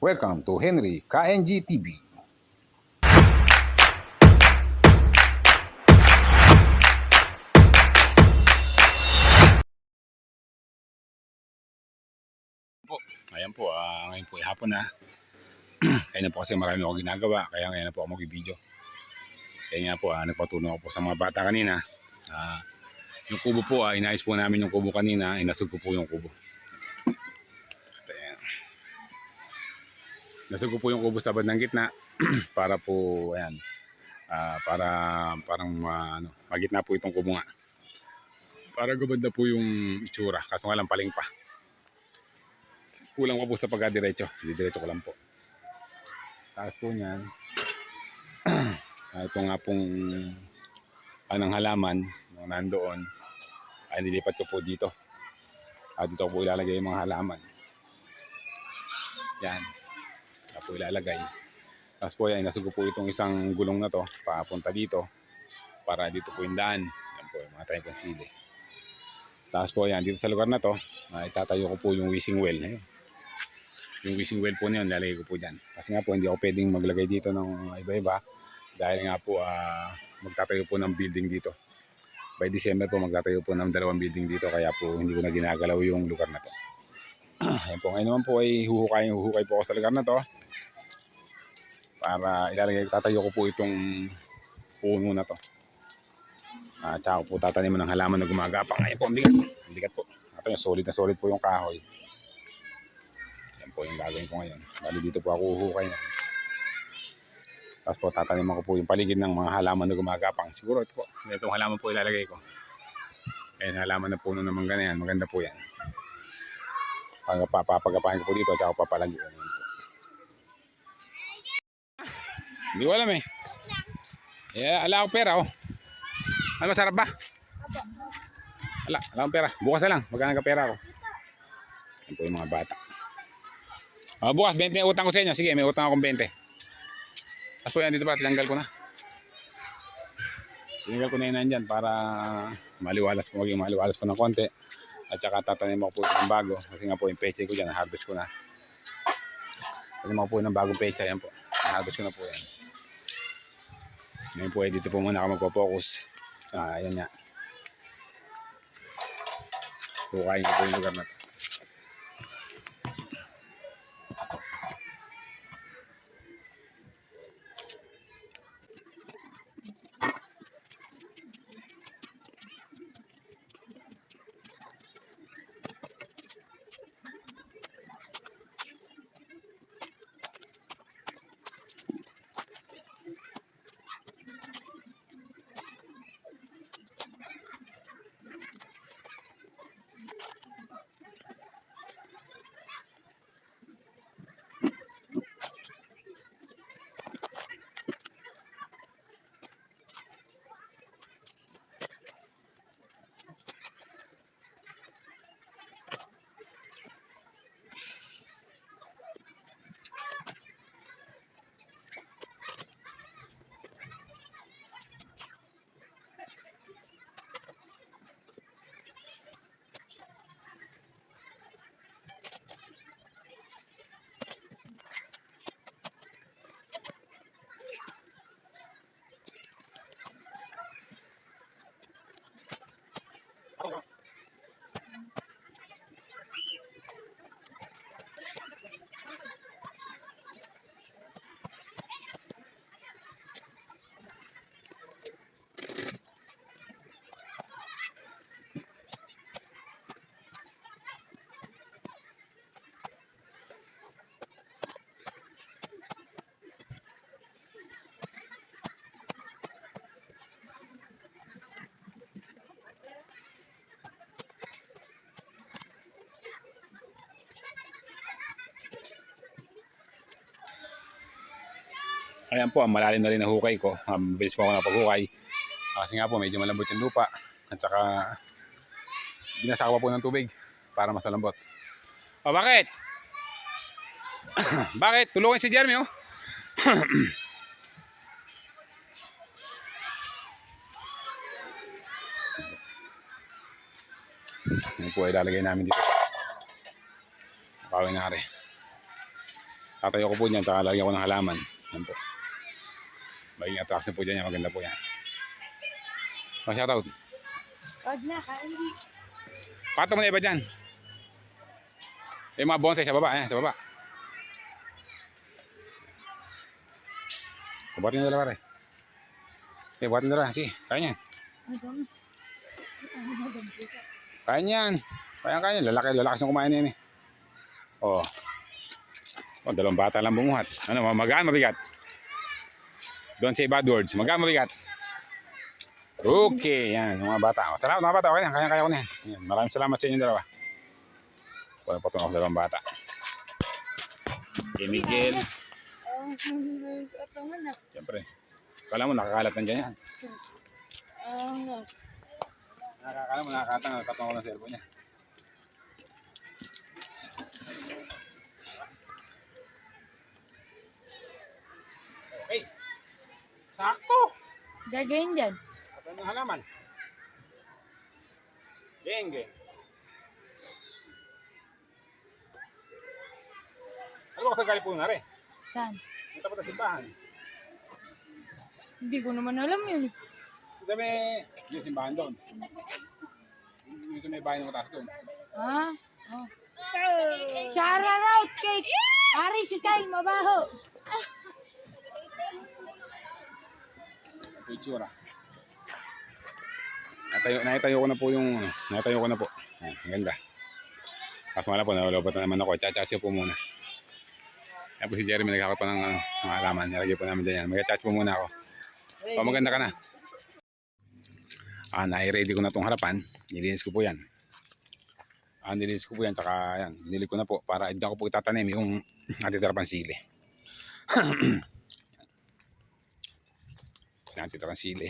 Welcome to Henry KNG TV. po. Ayan po, ah, ngayon po ay hapon na. kaya na po kasi marami ako ginagawa, kaya ngayon na po ako mag-video. Kaya nga po, ah, nagpatuno ako po sa mga bata kanina. Ah, yung kubo po, ah, inayos po namin yung kubo kanina, inasog ko po yung kubo. Ko po yung kubo sa bandang gitna para po, ayan, ah, para parang ah, ano, magitna po itong kubo nga. Para gumanda po yung itsura, kaso nga lang paling pa kulang ko po sa pagkadiretso. Didiretso ko lang po. Taas po niyan. Ah, ito nga pong anang halaman nung nandoon ay nilipat ko po dito. At dito ko po ilalagay yung mga halaman. Yan. Po ilalagay. Tapos po yan, nasugo po itong isang gulong na to papunta dito para dito po yung daan. Yan po, yung mga tayo pang sili. Tapos po yan, dito sa lugar na to, ay tatayo ko po yung wishing well. Ayun yung wishing well po na yun, ko po dyan. Kasi nga po, hindi ako pwedeng maglagay dito ng iba-iba dahil nga po, ah, magtatayo po ng building dito. By December po, magtatayo po ng dalawang building dito kaya po hindi ko na ginagalaw yung lugar na to. Ayan po, ngayon naman po ay huhukay, huhukay po ako sa lugar na to para ilalagay, tatayo ko po itong puno na to. At saka ko po tataniman ng halaman na gumagapang. Ngayon po, ang bigat. Ang bigat po. Ito yung solid na solid po yung kahoy. Yan po yung gagawin ko ngayon. Bali dito po ako huhukay na. Tapos po tataniman ko po yung paligid ng mga halaman na gumagapang. Siguro ito po. Itong halaman po ilalagay ko. Ayan, halaman na puno ng mangga na yan. Maganda po yan. Pag papagapahin ko po dito, tsaka papalagyan. Yan po. Hindi ko alam eh. Yeah, ala akong pera oh. Ano masarap ba? Ala, ala akong pera. Bukas na lang. Magkano ka pera ako. Yan po yung mga bata. Ah, bukas, 20 na utang ko sa inyo. Sige, may utang akong 20. Tapos po yan dito pa, tinanggal ko na. Tinanggal ko na yun nandyan para maliwalas po, maging maliwalas po ng konti. At saka tatanim ako po ng bago. Kasi nga po yung peche ko dyan, harvest ko na. Tatanim ako po ng bagong pecha, yan po. Harvest ko na po yan. Ngayon po ay dito po muna ako magpo-focus. Ah, ayan nga. Hukayin ko po yung lugar na. Ayan po, ang malalim na rin ang hukay ko. Um, bilis po ako na paghukay. Ah, Kasi nga po, medyo malambot yung lupa. At saka, binasa ko po ng tubig para mas malambot. O, bakit? bakit? Tulungan si Jeremy, oh. Yan po, ilalagay namin dito. Pawin na rin. Tatayo ko po niyan, tsaka lalagyan ko ng halaman. Yan po. Maging attraction po dyan yan, maganda po yan. Oh, shoutout. Wag na, kain di. Pato mo na iba dyan. Yung mga bonsai sa baba, ayan, sa baba. Na dalawa rin. Okay, buhatin dalawa. Sige, kaya yan. Kaya yan. Kaya kaya. Lalaki, lalaki siyang kumain yan eh. Oh. Oh, dalawang bata lang bumuhat. Ano, magaan, mabigat. Don't say bad words. Magaan, mabigat. Okay, yan. Mga bata. Salamat mga bata. Okay na, kaya-kaya ko na yan. yan. Maraming salamat sa inyo dalawa. Wala pa ako dalawang bata. Kay Miguel. Siyempre. Kala mo nakakalat nandiyan yan. Nakakala mo nakakatang nakakatang ko ng cellphone niya. Sakto! Gagayin dyan. Asan ang halaman? Geng. Ano ba kasi galing po na rin? Saan? Punta pa sa simbahan. Hindi ko naman alam yun. eh. Sabi, yung simbahan doon. Yung sa may bahay ng mataas doon. Ha? Oh. Shout out kay Ari si Kyle Mabaho. Ito yung tsura. Natayo, naitayo ko na po yung, ano, naitayo ko na po. Ayan, ang ganda. Kaso nga po, nalulobot na naman ako. Chachacho po muna. Ayan po si Jeremy, naghakot pa ng ano, mga alaman. Nilagay po namin dyan yan. Mag-chat po muna ako. O, maganda ka na. Ah, nai-ready ko na tong harapan. Nilinis ko po yan. Ah, nilinis ko po yan. Tsaka yan, nilili ko na po para hindi ako po itatanim yung natitira pang sili. natitira pang sili.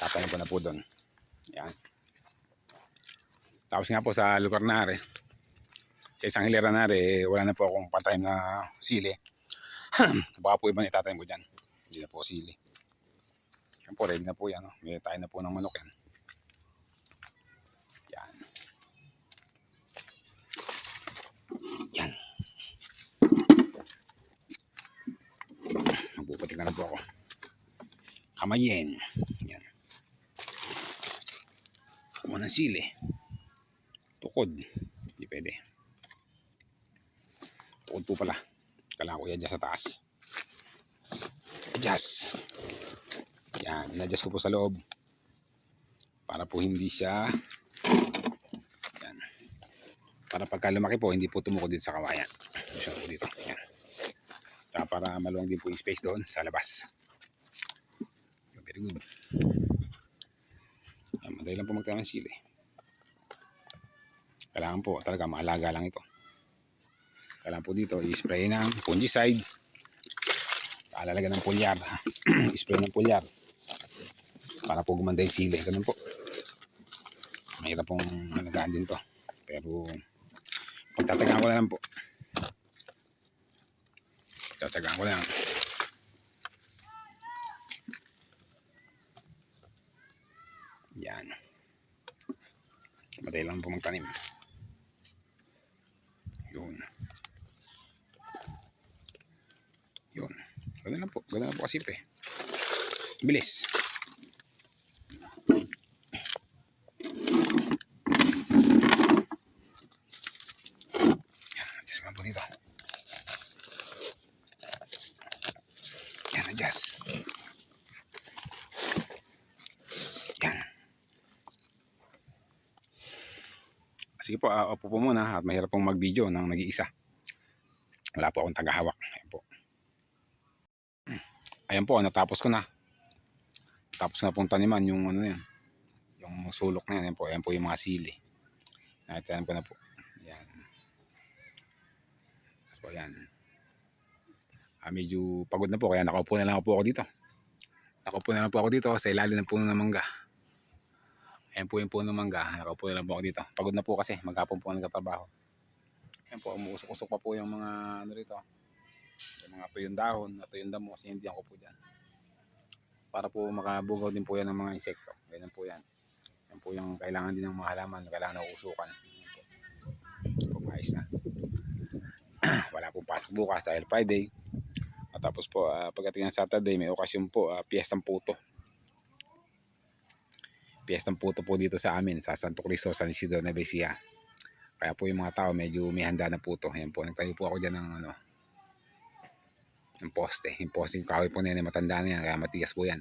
Tatanim ko na po doon. Yan. Tapos nga po sa lugar na rin, sa isang hilera na rin, wala na po akong patanim na sili. Baka po ibang itatanim ko dyan. Hindi na po sili. Yan po, ready na po yan. No? May tayo na po ng manok. Yan. Yan. Magpuputik na lang po ako. Kamayin. Yan. Kumuha ng sili. Tukod. Hindi pwede. Tukod po pala. Kailangan ko i-adjust sa taas. Adjust. Yan. In-adjust ko po sa loob. Para po hindi siya yan. Para pagka lumaki po, hindi po tumukod dito sa kawayan. So, dito. Yan. Saka para maluwang din po yung space doon sa labas. Very good. Yan, madali lang po magtayo ng sili. Kailangan po talaga maalaga lang ito. Kailangan po dito i-spray ng fungicide. Alalagyan ng pulyar. spray ng pulyar. Para po gumanda yung sili. Ganun po. Mahirap pong malagaan din to. Pero pagtatagaan ko na lang po. Pagtatagaan ko na lang. Yan. Madali lang po magtanim. Yun. Yun. Ganun lang po. Ganun lang po kasimple. Bilis. Yan. Adjust ko lang po dito. Yan, adjust. Yan. Sige po, uh, upo po muna at mahirap pong mag-video ng nag-iisa. Wala po akong tagahawak. Ayan po. Ayan po, natapos ko na. Tapos na pong taniman yung ano yan. Yung sulok na yan. Ayan po, ayan po yung mga sili. Nakitayan ko na po. Ayan. Tapos po, ayan. Ah, medyo pagod na po, kaya nakaupo na lang po ako dito. Nakaupo na lang po ako dito sa ilalim ng puno ng mangga. Ayan po yung puno ng mangga. Nakaupo na lang po ako dito. Pagod na po kasi. Maghapon po ako nagtatrabaho. Ayan po, umuusok-usok pa po yung mga ano rito. Yung mga tuyong dahon, at tuyong damo. Sinindihan ko po dyan. Para po makabugaw din po yan ng mga insekto. Ganyan po yan. Yan po yung kailangan din ng mga halaman. Kailangan na usukan. Pumayos na. wala pong pasok bukas dahil Friday. At tapos po, ah, pagdating ng Saturday, may okasyon po, uh, Piestang Puto. Piestang Puto po dito sa amin, sa Santo Cristo, San Isidro, Nevesia. Kaya po yung mga tao, medyo may handa na puto. Ayan po, nagtayo po ako dyan ng ano, ng poste. Yung poste, yung kahoy po na yan, matanda na yan, kaya matigas po yan.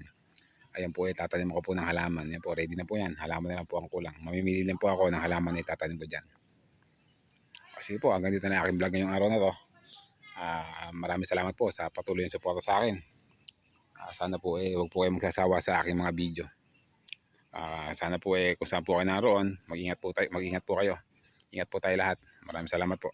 Ayan po, eh, tatanim ko po ng halaman. Yan po, ready na po yan. Halaman na lang po ang kulang. Mamimili lang po ako ng halaman na itatanim ko dyan. Sige po, hanggang dito na aking vlog ngayong araw na to. Ah, maraming salamat po sa patuloy na suporta sa akin. Ah, sana po eh, huwag po kayo magsasawa sa aking mga video. Ah, sana po eh, kung saan po kayo naroon, mag-ingat po, tayo, mag-ingat po kayo. Ingat po tayo lahat. Maraming salamat po.